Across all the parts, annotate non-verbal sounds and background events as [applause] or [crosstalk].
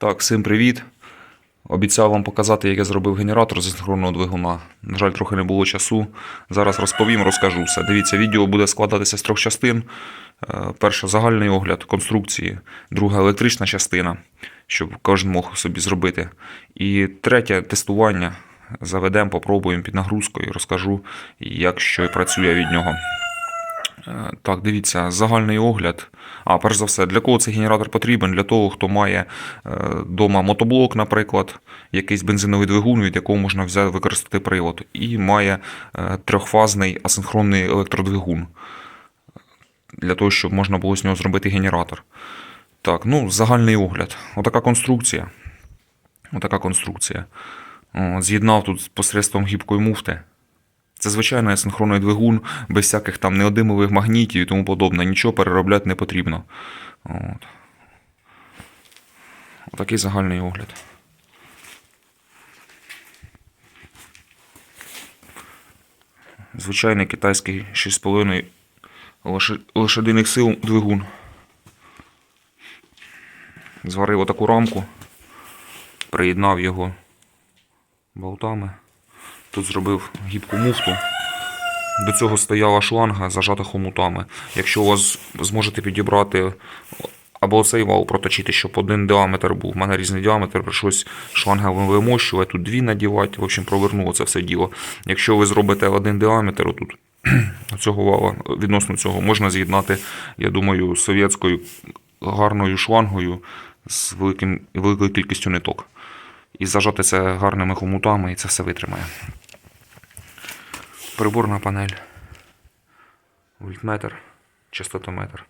Так, всім привіт. Обіцяв вам показати, як я зробив генератор з синхронного двигуна. На жаль, трохи не було часу. Зараз розповім, розкажу все. Дивіться, відео буде складатися з трьох частин. Е, Перша загальний огляд конструкції, друга електрична частина, щоб кожен мог собі зробити. І третє тестування. Заведемо, попробуємо під нагрузкою, розкажу, як що працює від нього. Е, Так, дивіться, загальний огляд. А, перш за все, для кого цей генератор потрібен? Для того, хто має вдома мотоблок, наприклад, якийсь бензиновий двигун, від якого можна взяти, використати привод, і має е, трьохфазний асинхронний електродвигун. Для того, щоб можна було з нього зробити генератор. Так, ну, загальний огляд. Отака конструкція. Отака конструкція. З'єднав тут посредством гібкої муфти. Це звичайний асинхронний двигун, без всяких там неодимових магнітів і тому подобне. Нічого переробляти не потрібно. От. Отакий загальний огляд. Звичайний китайський 6,5 лоши- лошадиних сил двигун. Зварив отаку рамку, приєднав його болтами. Тут зробив гібку муфту. До цього стояла шланга зажата хомутами. Якщо у вас зможете підібрати або цей вал проточити, щоб один діаметр був. У мене різний діаметр, прийшлось шлангами вимощувати, тут дві надівати, в общем, провернуло це все діло. Якщо ви зробите один діаметр, отут [clears throat] цього вала, відносно цього, можна з'єднати, я думаю, совєтською гарною шлангою з великим, великою кількістю ниток. І зажати це гарними хомутами, і це все витримає. Приборна панель. Вольтметр, частотометр.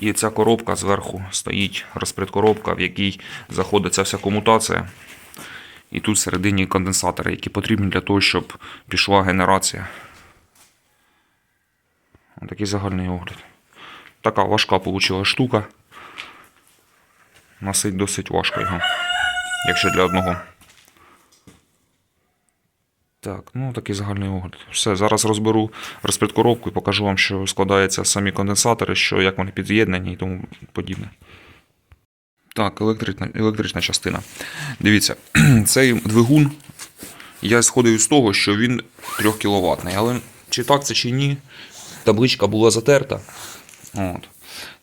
І ця коробка зверху стоїть розпредкоробка, в якій заходить ця вся комутація. І тут всередині конденсатори, які потрібні для того, щоб пішла генерація. Такий загальний огляд. Така важка вийшла штука. Носить досить важко його, якщо для одного. Так, ну такий загальний огляд. Все, зараз розберу розпредкоробку і покажу вам, що складаються самі конденсатори, що як вони під'єднані і тому подібне. Так, електрична, електрична частина. Дивіться, [clears throat] цей двигун, я сходив з того, що він 3 кВт. Але чи так це чи ні, табличка була затерта. От.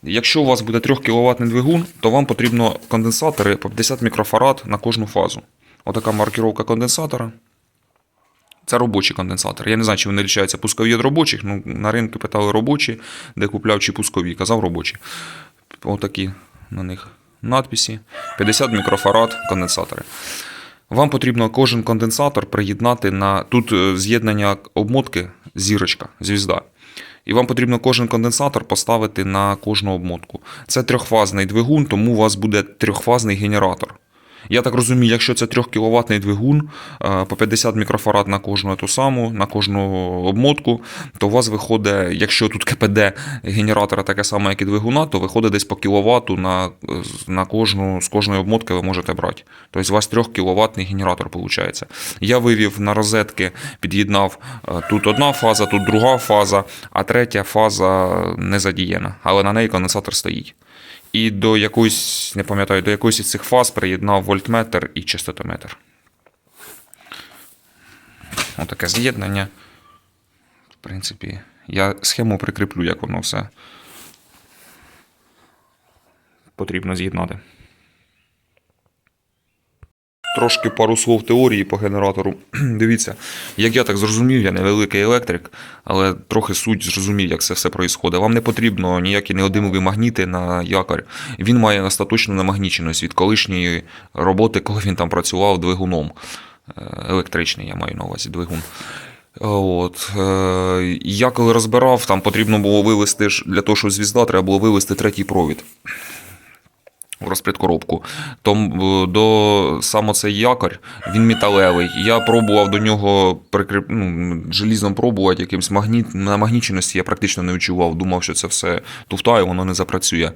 Якщо у вас буде 3 кВт двигун, то вам потрібно конденсатори по 50 мікрофарад на кожну фазу. Отака маркіровка конденсатора. Це робочий конденсатор. Я не знаю, чи вони лічаються пускові від робочих. Ну, на ринку питали робочі, де купляв чи пускові. Казав робочі. Отакі на них надписи. 50 мікрофарад конденсатори. Вам потрібно кожен конденсатор приєднати на. Тут е, з'єднання обмотки, зірочка, звізда. І вам потрібно кожен конденсатор поставити на кожну обмотку. Це трьохфазний двигун, тому у вас буде трьохфазний генератор. Я так розумію, якщо це 3 кВт двигун е, по 50 мікрофарад на кожну ту саму, на кожну обмотку, то у вас виходить, якщо тут КПД генератора таке саме, як і двигуна, то виходить десь по кіловату на, на кожну, з кожної обмотки ви можете брати. Тобто у вас 3 кВт генератор виходить. Я вивів на розетки, під'єднав е, тут одна фаза, тут друга фаза, а третя фаза не задіяна, але на неї конденсатор стоїть. І до якоїсь, не пам'ятаю, до якоїсь із цих фаз приєднав вольтметр і частотометр. Отаке з'єднання. В принципі, я схему прикріплю, як воно все потрібно з'єднати. Трошки пару слов теорії по генератору. [clears throat] Дивіться, як я так зрозумів, я невеликий електрик, але трохи суть зрозумів, як це все відбувається. Вам не потрібно ніякі неодимові магніти на якорь. Він має остаточну намагніченість від колишньої роботи, коли він там працював двигуном. Е, Електричний, я маю на увазі двигун. От, е, я коли розбирав, там потрібно було вивести для того, щоб звізда, треба було вивести третій провід розпредкоробку. То е, до саме цей якорь, він металевий. Я пробував до нього прикріп... ну, желізом пробувати, якимсь магніт... на магніченості я практично не відчував. Думав, що це все туфта і воно не запрацює.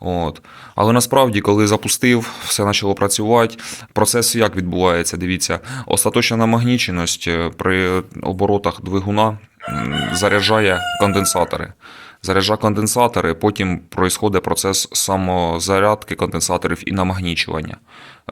От. Але насправді, коли запустив, все почало працювати. Процес як відбувається? Дивіться, остаточна намагніченість е, при оборотах двигуна заряджає конденсатори. Заряджа конденсатори, потім проїсходить процес самозарядки конденсаторів і намагнічування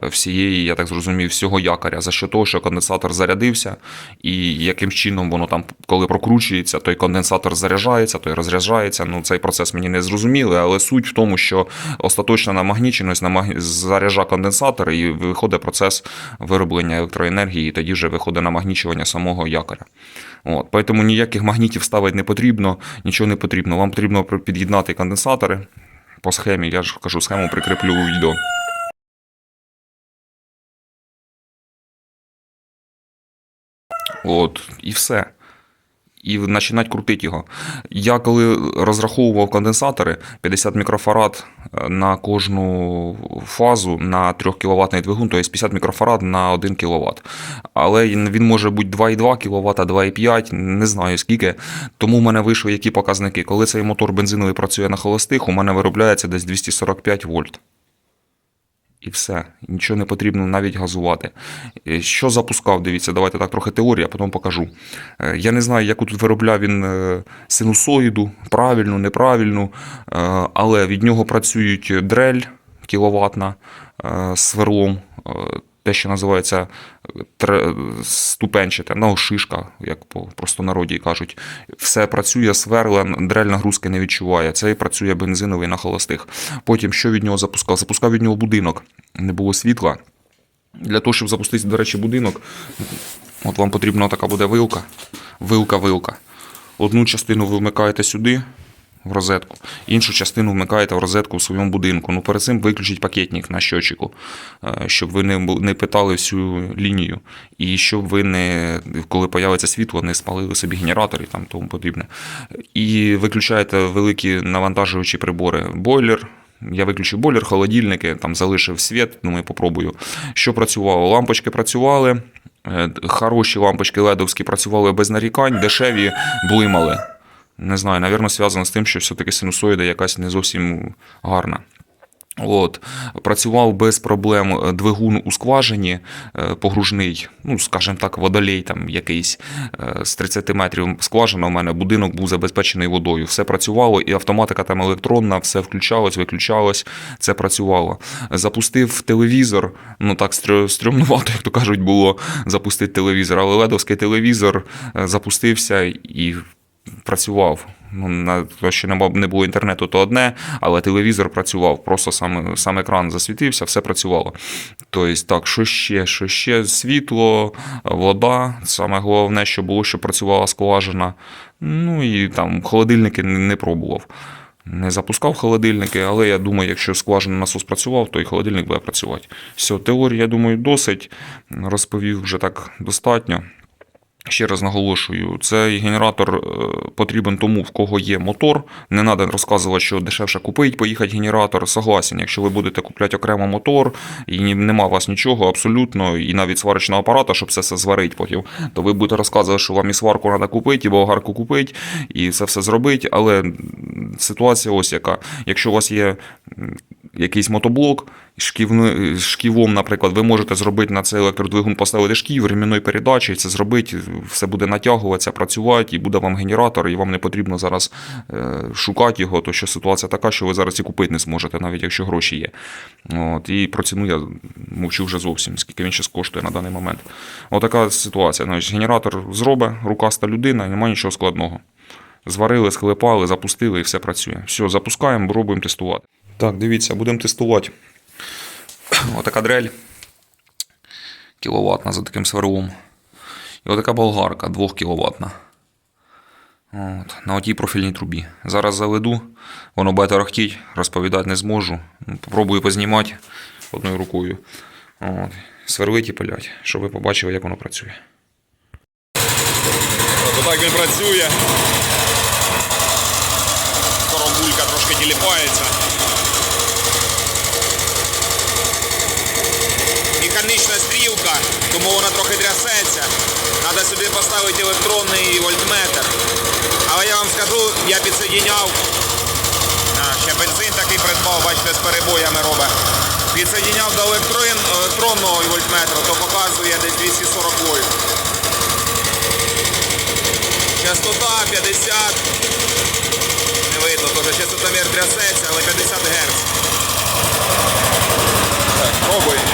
е, всієї, я так зрозумів, всього якоря. За що того, що конденсатор зарядився, і яким чином воно там, коли прокручується, той конденсатор заряджається, той розряджається. Ну, цей процес мені не зрозумілий, але суть в тому, що остаточна намагніченість намаг... заряджа конденсатор і виходить процес вироблення електроенергії, і тоді вже виходить намагнічування самого якоря. От, Поэтому ніяких магнітів ставити не потрібно, нічого не потрібно. Вам потрібно під'єднати конденсатори по схемі. Я ж кажу, схему прикріплю у відео. От, і все. І починати крутити його. Я коли розраховував конденсатори 50 мікрофарад е, на кожну фазу на 3 кВт двигун, тобто 50 мікрофарад на 1 кВт. Але він може бути 2,2 кВт, 2,5, не знаю скільки. Тому в мене вийшли які показники. Коли цей мотор бензиновий працює на холостих, у мене виробляється десь 245 вольт. І все, нічого не потрібно навіть газувати. Е, Що запускав, дивіться, давайте так трохи теорія, а потім покажу. Е, Я не знаю, яку тут виробляв він е, синусоїду, правильну, неправильну, але від нього працюють дрель кіловатна сверлом, те, що називається ступенчате, ну, шишка, як по простонароді кажуть. Все працює, сверла, дрель нагрузки не відчуває. Це працює бензиновий на холостих. Потім що від нього запускав? Запускав від нього будинок, не було світла. Для того, щоб запустити, до речі, будинок, от вам потрібна така буде вилка. Вилка-вилка. Одну частину ви вмикаєте сюди, в розетку, іншу частину вмикаєте в розетку в своєму будинку. Ну, перед цим виключіть пакетник на щочику, е, щоб ви не, питали всю лінію. І щоб ви не, коли появиться світло, не спалили собі генератор і там тому подібне. І виключаєте великі навантажуючі прибори. Бойлер, я виключив бойлер, холодильники, там залишив світ, думаю, попробую. Що працювало? Лампочки працювали, е, хороші лампочки ледовські працювали без нарікань, дешеві блимали. Не знаю, напевно, зв'язано з тим, що все-таки синусоїда якась не зовсім гарна. От, працював без проблем е, двигун у скважині, е, погружний, ну, скажімо так, водолей там якийсь е, з 30 метрів скважина у мене, будинок був забезпечений водою. Все працювало, і автоматика там електронна, все включалось, виключалось, це працювало. Запустив телевізор, ну так стрьо- стрьомнувато, як то кажуть, було запустити телевізор, але ледовський телевізор запустився і працював. Ну, на то, що не було інтернету, то одне, але телевізор працював. Просто сам, сам екран засвітився, все працювало. Тобто, так, що ще? Що ще? Світло, вода. Саме головне, що було, що працювала скважина. Ну і там холодильники не, пробував. Не запускав холодильники, але я думаю, якщо скважина насос працював, то і холодильник буде працювати. Все, теорії, я думаю, досить. Розповів вже так достатньо. Ще раз наголошую, цей генератор е, потрібен тому, в кого є мотор. Не треба розказувати, що дешевше купити, поїхати генератор. Согласен, якщо ви будете купляти окремо мотор і нема у вас нічого абсолютно, і навіть сварочного апарата, щоб це все зварити потім, то ви будете розказувати, що вам і сварку треба купити, і болгарку купити, і це все зробити. Але ситуація ось яка. Якщо у вас є якийсь мотоблок, з шківом, наприклад, ви можете зробити на цей електродвигун, поставити шків, ремінної передачі, це зробити, все буде натягуватися, працювати, і буде вам генератор, і вам не потрібно зараз е, шукати його, то що ситуація така, що ви зараз і купити не зможете, навіть якщо гроші є. От, і про ціну я мовчу вже зовсім, скільки він зараз коштує на даний момент. Отака ситуація. Значить, генератор зробить, рукаста людина, немає нічого складного. Зварили, склепали, запустили і все працює. Все, запускаємо, пробуємо тестувати. Так, дивіться, будемо тестувати. [coughs] Отака дрель кіловатна за таким сверлом. І отака болгарка 2 кіловатна. От, на отій профільній трубі. Зараз заведу, воно буде тарахтіть, розповідати не зможу. Попробую познімати одною рукою. От, сверлить і пилять, щоб ви побачили, як воно працює. От так він працює. Коробулька трошки тіліпається. Стрілка, тому вона трохи трясеться. Треба сюди поставити електронний вольтметр. Але я вам скажу, я підсоединяв. Ще бензин такий придбав, бачите, з перебоями робить. Підсоединяв до електрон, електронного вольтметру, то показує десь 240 вольт. Частота 50. Не частотомір трясеться, але 50 Гц. Так, пробуємо.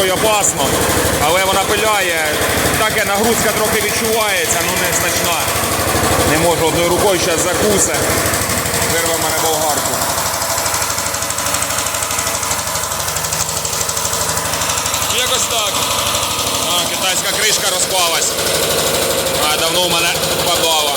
Рукою опасно, але вона пиляє. Таке нагрузка трохи відчувається, ну не значна. Не можу одною рукою зараз закусе. Вирве мене болгарку. Якось так. А, китайська кришка розпалась. А, давно в мене падала.